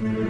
நினைத்தேன்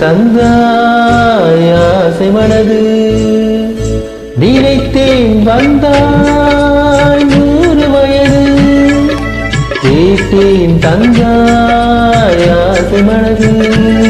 தந்தாய் ஆசை மனது. நினைத்தேன் வந்தாய் நூறு வயது. கேட்டேன் தந்தாய் ஆசை மனது.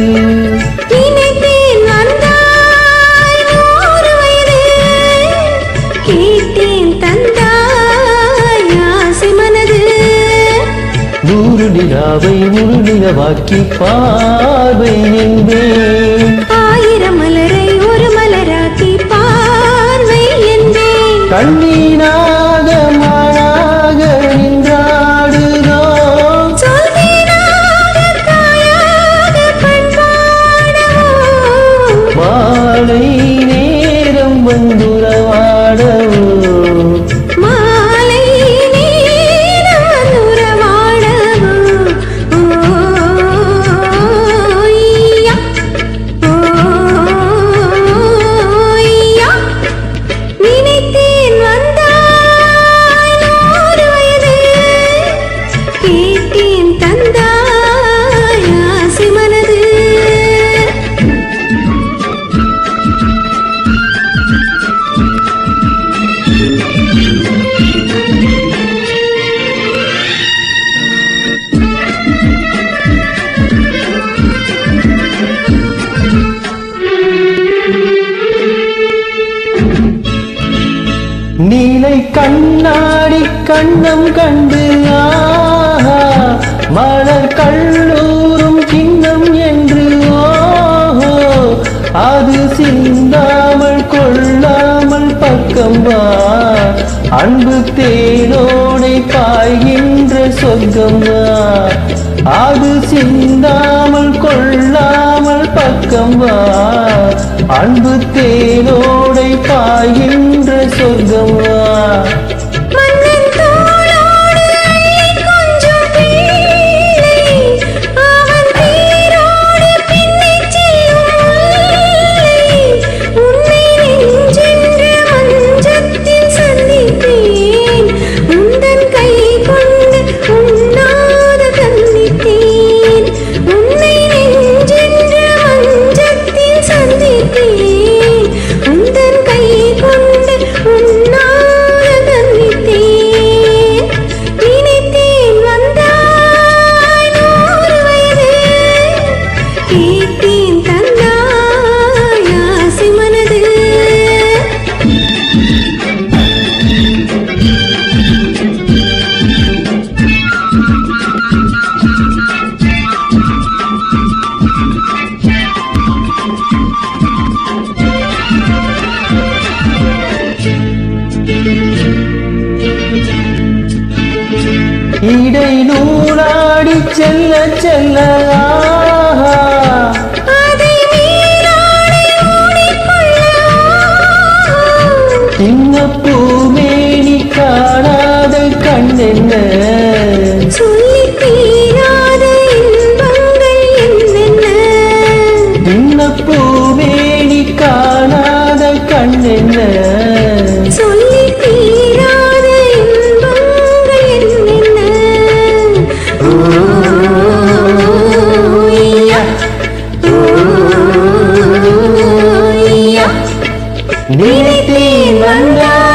நூறு நிலாவை முழு நிலவாக்கி பார்வை என்பேன். ஆயிரம் மலரை நீலை கண்ணாடி கண்ணம் கண்டு ஆஹா மலர் கல்லூரும் கிண்ணம் என்று ஓஹோ அது சிந்தாமல் கொள்ளாமல் பக்கம் வா. அன்பு தேனோடை பாய்கின்ற சொர்க்கம் வா. அது சிந்தாமல் கொள்ளாமல் பக்கம் வா. அன்பு தேனோடை பாய்கின்ற சொர்க்கமா இடை நூலாடி செல்ல செல்ல சின்ன பூமேனி காணாத கண்ணென்ன நினைத்தேன் வந்தாய்